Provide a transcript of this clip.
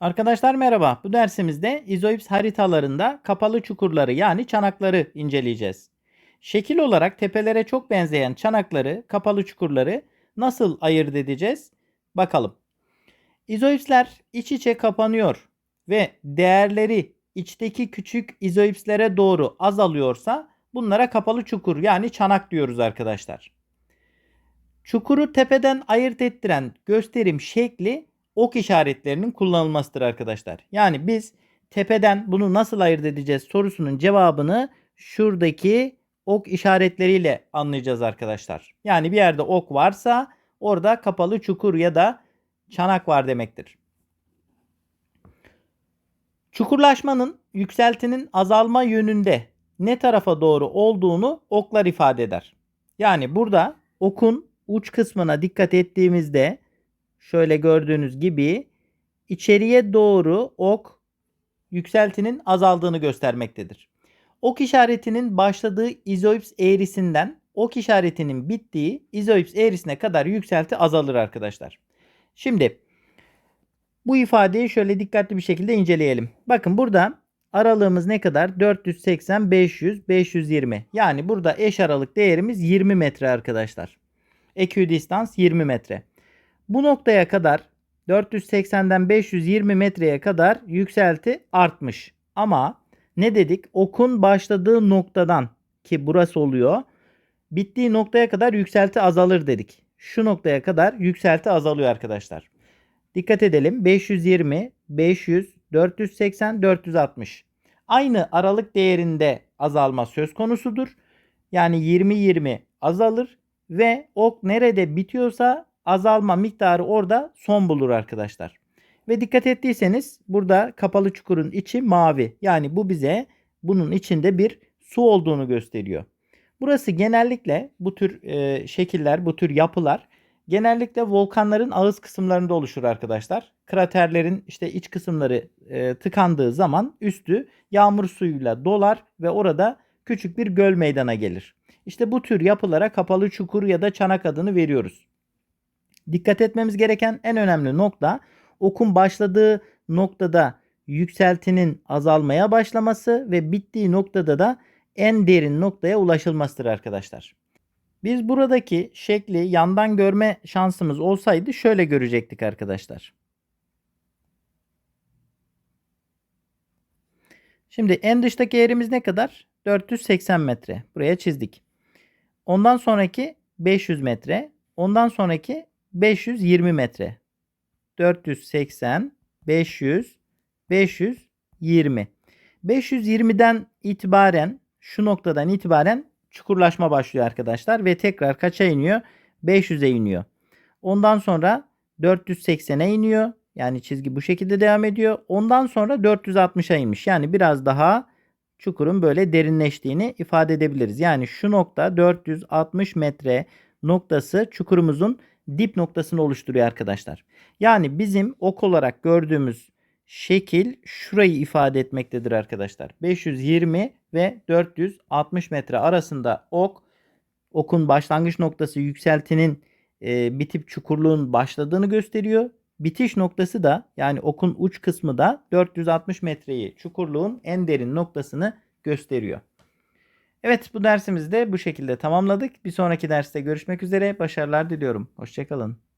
Arkadaşlar merhaba. Bu dersimizde izoips haritalarında kapalı çukurları yani çanakları inceleyeceğiz. Şekil olarak tepelere çok benzeyen çanakları, kapalı çukurları nasıl ayırt edeceğiz? Bakalım. İzoipsler iç içe kapanıyor ve değerleri içteki küçük izoipslere doğru azalıyorsa bunlara kapalı çukur yani çanak diyoruz arkadaşlar. Çukuru tepeden ayırt ettiren gösterim şekli ok işaretlerinin kullanılmasıdır arkadaşlar. Yani biz tepeden bunu nasıl ayırt edeceğiz sorusunun cevabını şuradaki ok işaretleriyle anlayacağız arkadaşlar. Yani bir yerde ok varsa orada kapalı çukur ya da çanak var demektir. Çukurlaşmanın yükseltinin azalma yönünde ne tarafa doğru olduğunu oklar ifade eder. Yani burada okun uç kısmına dikkat ettiğimizde şöyle gördüğünüz gibi içeriye doğru ok yükseltinin azaldığını göstermektedir. Ok işaretinin başladığı izoips eğrisinden ok işaretinin bittiği izoips eğrisine kadar yükselti azalır arkadaşlar. Şimdi bu ifadeyi şöyle dikkatli bir şekilde inceleyelim. Bakın burada aralığımız ne kadar? 480, 500, 520. Yani burada eş aralık değerimiz 20 metre arkadaşlar. Ekvidistans 20 metre. Bu noktaya kadar 480'den 520 metreye kadar yükselti artmış. Ama ne dedik? Okun başladığı noktadan ki burası oluyor. Bittiği noktaya kadar yükselti azalır dedik. Şu noktaya kadar yükselti azalıyor arkadaşlar. Dikkat edelim. 520, 500, 480, 460. Aynı aralık değerinde azalma söz konusudur. Yani 20-20 azalır ve ok nerede bitiyorsa azalma miktarı orada son bulur arkadaşlar. Ve dikkat ettiyseniz burada kapalı çukurun içi mavi. Yani bu bize bunun içinde bir su olduğunu gösteriyor. Burası genellikle bu tür e, şekiller, bu tür yapılar genellikle volkanların ağız kısımlarında oluşur arkadaşlar. Kraterlerin işte iç kısımları e, tıkandığı zaman üstü yağmur suyuyla dolar ve orada küçük bir göl meydana gelir. İşte bu tür yapılara kapalı çukur ya da çanak adını veriyoruz. Dikkat etmemiz gereken en önemli nokta okun başladığı noktada yükseltinin azalmaya başlaması ve bittiği noktada da en derin noktaya ulaşılmasıdır arkadaşlar. Biz buradaki şekli yandan görme şansımız olsaydı şöyle görecektik arkadaşlar. Şimdi en dıştaki yerimiz ne kadar? 480 metre. Buraya çizdik. Ondan sonraki 500 metre. Ondan sonraki 520 metre. 480, 500, 520. 520'den itibaren şu noktadan itibaren çukurlaşma başlıyor arkadaşlar ve tekrar kaça iniyor? 500'e iniyor. Ondan sonra 480'e iniyor. Yani çizgi bu şekilde devam ediyor. Ondan sonra 460'a inmiş. Yani biraz daha çukurun böyle derinleştiğini ifade edebiliriz. Yani şu nokta 460 metre noktası çukurumuzun dip noktasını oluşturuyor arkadaşlar. Yani bizim ok olarak gördüğümüz şekil şurayı ifade etmektedir arkadaşlar. 520 ve 460 metre arasında ok okun başlangıç noktası yükseltinin e, bitip çukurluğun başladığını gösteriyor. Bitiş noktası da yani okun uç kısmı da 460 metreyi çukurluğun en derin noktasını gösteriyor. Evet bu dersimizi de bu şekilde tamamladık. Bir sonraki derste görüşmek üzere. Başarılar diliyorum. Hoşçakalın.